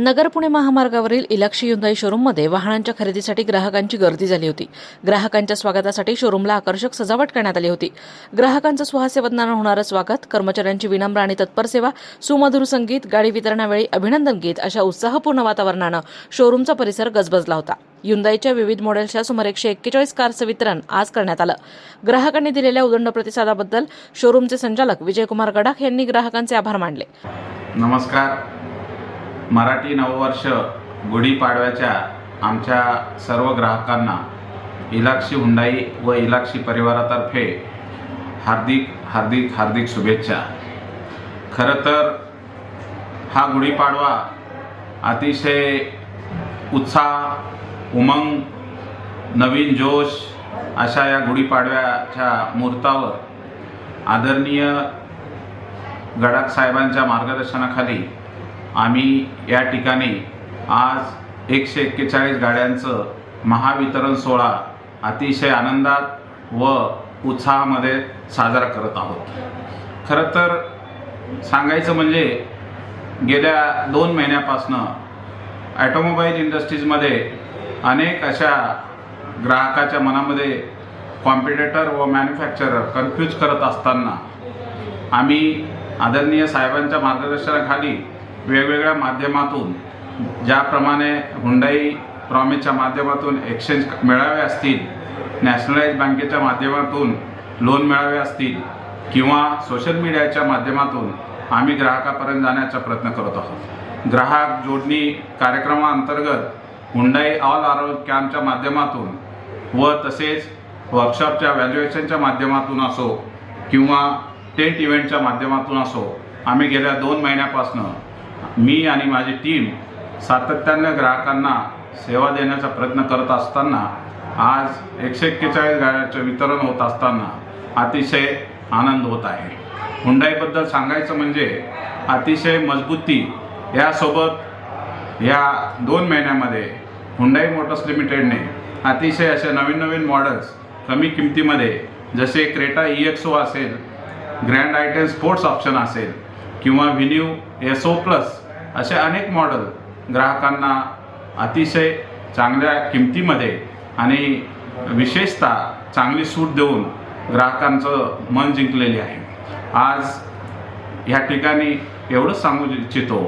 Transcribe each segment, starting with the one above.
नगर पुणे महामार्गावरील इलाक्षी युंदाई शोरूममध्ये वाहनांच्या खरेदीसाठी ग्राहकांची गर्दी झाली होती. ग्राहकांच्या स्वागतासाठी शोरूमला आकर्षक सजावट करण्यात आली होती. ग्राहकांचं सुहास्य वदनानं होणारं स्वागत कर्मचाऱ्यांची विनम्र आणि तत्पर सेवा सुमधुर संगीत गाडी वितरणावेळी अभिनंदन गीत अशा उत्साहपूर्ण वातावरणानं शोरूमचा परिसर गजबजला होता. युंदाईच्या विविध मॉडेल्सच्या सुमारे एकशे एक्केचाळीस कारचं वितरण आज करण्यात आलं. ग्राहकांनी दिलेल्या उदंड प्रतिसादाबद्दल शोरूमचे संचालक विजयकुमार गडाख यांनी ग्राहकांचे आभार मानले. नमस्कार. मराठी नववर्ष गुढीपाडव्याच्या आमच्या सर्व ग्राहकांना इलाक्षी हुंडाई व इलाक्षी परिवारातर्फे हार्दिक हार्दिक हार्दिक शुभेच्छा. खरं तर हा गुढीपाडवा अतिशय उत्साह उमंग नवीन जोश अशा या गुढीपाडव्याच्या मुहूर्तावर आदरणीय गडाख साहेबांच्या मार्गदर्शनाखाली आम्ही या ठिकाणी आज एकशे एक्केचाळीस गाड्यांचं महावितरण सोहळा अतिशय आनंदात व उत्साहामध्ये साजरा करत आहोत. खरं तर सांगायचं म्हणजे गेल्या दोन महिन्यापासनं ॲटोमोबाईल इंडस्ट्रीजमध्ये अनेक अशा ग्राहकाच्या मनामध्ये कॉम्पिटेटर व मॅन्युफॅक्चरर कन्फ्यूज करत असताना आम्ही आदरणीय साहेबांच्या मार्गदर्शनाखाली वेगवेगळ्या माध्यमातून ज्याप्रमाणे हुंडाई प्रॉमिसच्या माध्यमातून एक्सचेंज मेळावे असतील नॅशनलाइज बँकेच्या माध्यमातून लोन मेळावे असतील किंवा सोशल मीडियाच्या माध्यमातून आम्ही ग्राहकापर्यंत जाण्याचा प्रयत्न करत आहोत. ग्राहक जोडणी कार्यक्रमाअंतर्गत हुंडाई ऑल आरोग्य कॅम्पच्या माध्यमातून व तसेच वर्कशॉपच्या व्हॅल्युएशनच्या माध्यमातून असो किंवा टेंट इव्हेंटच्या माध्यमातून असो आम्ही गेल्या दोन महिन्यापासून मी आणि माझी टीम सातत्याने ग्राहकांना सेवा देण्याचा प्रयत्न करत असताना आज एकशे एक्केचाळीस गाड्यांचं वितरण होत असताना अतिशय आनंद होत आहे. हुंडाईबद्दल सांगायचं म्हणजे अतिशय मजबूती यासोबत या दोन महिन्यामध्ये हुंडाई मोटर्स लिमिटेडने अतिशय असे नवीन नवीन मॉडेल्स कमी किमतीमध्ये जसे क्रेटा ई एक्स ओ असेल ग्रँड आयटेन स्पोर्ट्स ऑप्शन असेल किंवा व्हिन्यू एस ओ प्लस असे अनेक मॉडेल ग्राहकांना अतिशय चांगल्या किमतीमध्ये आणि विशेषतः चांगली सूट देऊन ग्राहकांचं मन जिंकलेले आहे. आज ह्या ठिकाणी एवढंच सांगू इच्छितो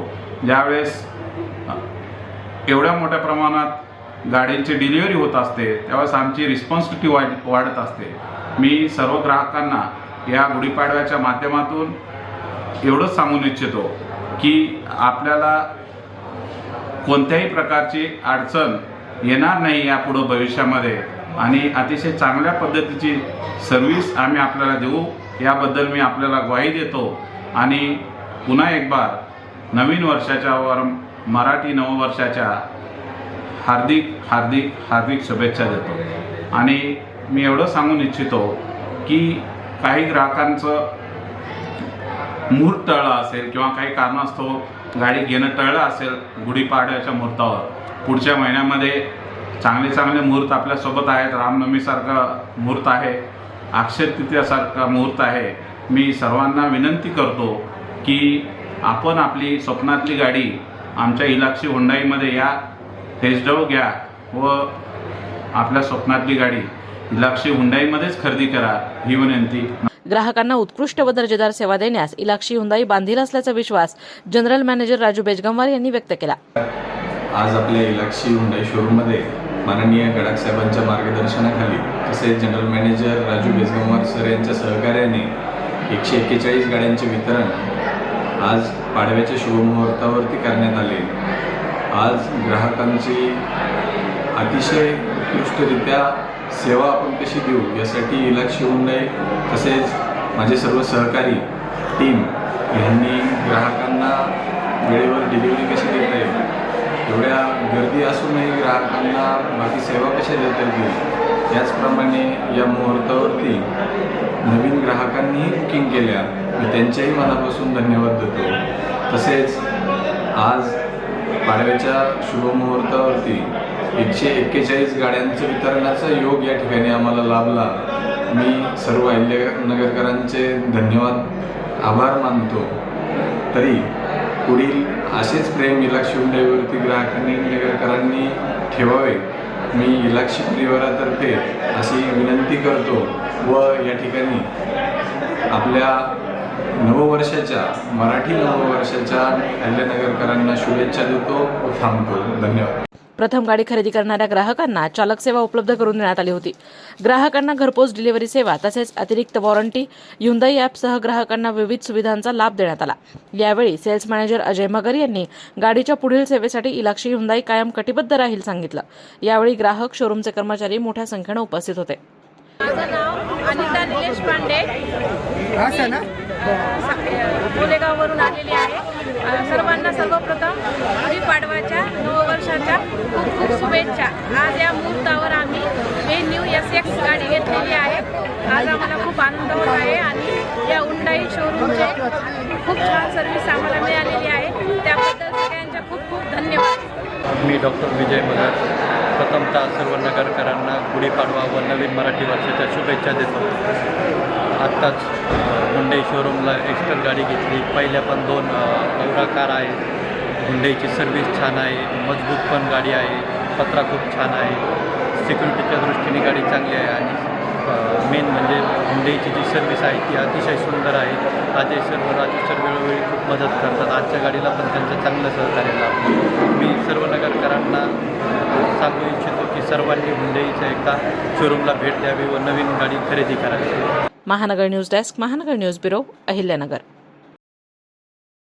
ज्यावेळेस एवढ्या मोठ्या प्रमाणात गाडींची डिलिव्हरी होत असते त्यावेळेस आमची रिस्पॉन्सिबिलिटी वाढ वाढत असते. मी सर्व ग्राहकांना या गुढीपाडव्याच्या माध्यमातून एवढंच सांगून इच्छितो की आपल्याला कोणत्याही प्रकारची अडचण येणार नाही यापुढं भविष्यामध्ये. आणि अतिशय चांगल्या पद्धतीची सर्व्हिस आम्ही आपल्याला देऊ. याबद्दल मी आपल्याला ग्वाही देतो. आणि पुन्हा एक बार नवीन वर्षाच्या वर मराठी नववर्षाच्या हार्दिक हार्दिक हार्दिक शुभेच्छा देतो. आणि मी एवढं सांगून इच्छितो की काही ग्राहकांचं मुहूर्त टळलं असेल किंवा काही कारणास्तव गाडी घेणं टळलं असेल गुढीपाडव्याच्या मुहूर्तावर. पुढच्या महिन्यामध्ये चांगले चांगले मुहूर्त आपल्यासोबत आहेत. रामनवमीसारखा मुहूर्त आहे. अक्षय तृतीयासारखा मुहूर्त आहे. मी सर्वांना विनंती करतो की आपण आपली स्वप्नातली गाडी आमच्या इलाक्षी हुंडाईमध्ये या टेस्टड्राईव्ह घ्या व आपल्या स्वप्नातली गाडी इलाक्षी हुंडाईमध्येच खरेदी करा ही विनंती. ग्राहकांना उत्कृष्ट व दर्जेदार सेवा देण्यास इलाक्षी हुंदाई बांधील असल्याचा विश्वास जनरल मॅनेजर राजू बेजगमवार यांनी व्यक्त केला. आज आपल्या इलाक्षी हुंडाई शोरूममध्ये माननीय गडाख साहेबांच्या मार्गदर्शनाखाली तसेच general manager Raju Bejgamwar sir यांच्या सहकार्याने एकशे एक्केचाळीस गाड्यांचे वितरण आज पाडव्याच्या शुभमुहूर्तावरती करण्यात आले. आज ग्राहकांची अतिशय उत्कृष्टरित्या सेवा आपण कशी देऊ यासाठी इलाक्षी हुंडाई तसेच माझे सर्व सहकारी टीम यांनी ग्राहकांना वेळेवर डिलिव्हरी कशी देता येईल? एवढ्या गर्दी असूनही ग्राहकांना बाकी सेवा कशा देता येतील? त्याचप्रमाणे या मुहूर्तावरती नवीन ग्राहकांनीही बुकिंग केल्या. मी त्यांच्याही मनापासून धन्यवाद देतो. तसेच आज पाडव्याच्या शुभमुहूर्तावरती एकशे एक्केचाळीस गाड्यांचं वितरणाचा योग या ठिकाणी आम्हाला लाभला. मी सर्व अहिल्यानगरकरांचे धन्यवाद आभार मानतो. तरी पुढील असेच प्रेम इलाक्षी हुंडाईवरती ग्राहकांनी नगरकरांनी ठेवावे. मी इलाक्षी परिवारातर्फे अशी विनंती करतो व या ठिकाणी आपल्या नववर्षाच्या मराठी नववर्षाच्या अहिल्यानगरकरांना शुभेच्छा देतो व थांबतो. धन्यवाद. प्रथम गाडी खरेदी करणाऱ्या ग्राहकांना चालक सेवा उपलब्ध करून देण्यात आली होती. ग्राहकांना घरपोच डिलिव्हरी सेवा तसेच अतिरिक्त वॉरंटी युंदाई ॲपसह ग्राहकांना विविध सुविधांचा लाभ देण्यात आला. यावेळी सेल्स मॅनेजर अजय मगर यांनी गाडीच्या पुढील सेवेसाठी इलाक्षी युंदाई कायम कटिबद्ध राहील सांगितलं. यावेळी ग्राहक शोरूमचे कर्मचारी मोठ्या संख्येनं उपस्थित होते. माझं नाव अनिता निलेश पांडे. बोलेगाववरून आलेली आहे. सर्वांना सर्वप्रथम गुढीपाडवाच्या नववर्षाच्या खूप खूप शुभेच्छा. आज या मुहूर्तावर आम्ही हे न्यू एस एक्स गाडी घेतलेली आहे. आज आम्हाला खूप आनंद होत आहे आणि या उंडाई शोरूमचे खूप छान सर्व्हिस आम्हाला मिळालेली आहे. त्याबद्दल सगळ्यांच्या खूप खूप धन्यवाद. मी डॉक्टर विजय मगर. प्रथमतः सर्व नगरकरांना गुढीपाडवा व नवीन मराठी वर्षाच्या शुभेच्छा देतो. आत्ताच हुंडई शोरूमला एक्स्टर गाडी घेतली. पहिल्या पण दोन एवढा कार आहे हुंडईची सर्व्हिस छान आहे. मजबूत पण गाडी आहे. पत्रा खूप छान आहे. सिक्युरिटीच्या दृष्टीने गाडी चांगली आहे. आणि मेन म्हणजे हुंडईची जी सर्व्हिस आहे ती अतिशय सुंदर आहे. अजय सर व सर वेळोवेळी खूप मदत करतात. आजच्या गाडीला पण त्यांचं चांगलं सहकार्य लाभलं मी सर्व नगरकरांना सांगू इच्छितो की सर्वांनी हुंडईच्या शोरूमला भेट द्यावी व नवीन गाडी खरेदी करावी. Mahanagar news desk Mahanagar news bureau Ahilyanagar.